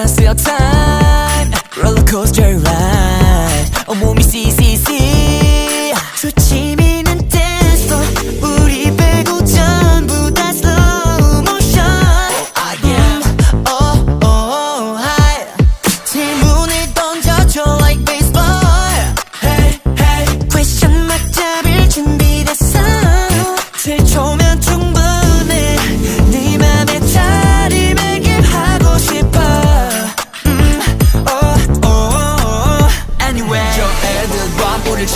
안녕하세요 time 롤러코스터 ride 온몸이 CCC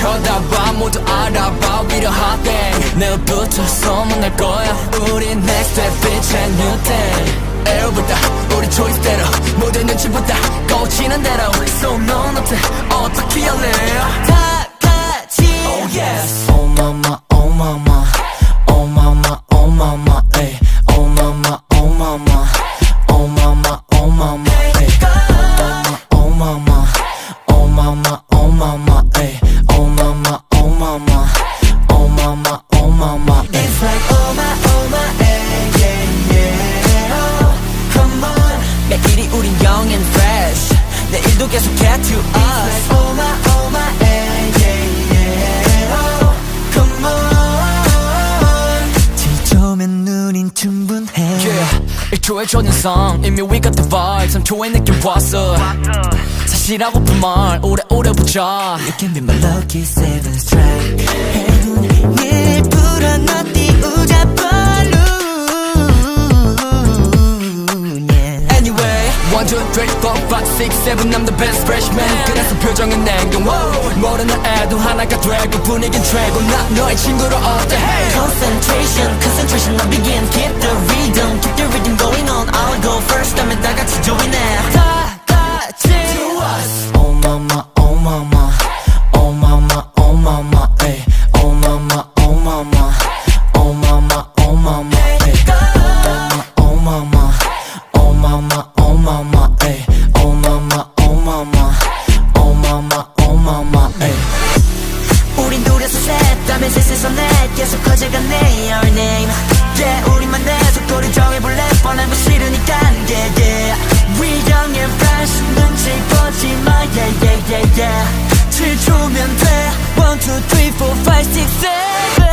쳐다봐 모두 알아봐 We the hot thing 내일부터 소문날 거야. 우리 next step bitch and new thing 에어부터 우리 초이스대로 모든 눈치부터 꽂히는 대로. So 넌 어때? 어떻게 할래 young and fresh 내일도 계속해 to us oh my oh my ay yeah yeah oh come on 지저면 눈인 충분해 yeah. 1초의 초연성 이미 we got the vibe 3초의 느낌 왔어 사실하고픈 말 오래오래 붙여 You can be my lucky seven strike 해군을 불 1, 2, 3, 4, 5, 6, 7 I'm the best freshman 그래서 표정은 냉동 뭐라 나 애도 하나가 되고 분위긴 최고. 나 너의 친구로 the hey. Concentration, concentration, I begin, Keep the rhythm. 밤에 셋이서 내 계속 커져간 내 your name yeah 우리만 내 속도를 정해볼래 뻔한 거 싫으니까 yeah yeah We young and fresh 눈치 보지 마 yeah yeah yeah yeah 7초면 돼 1, 2, 3, 4, 5, 6, 7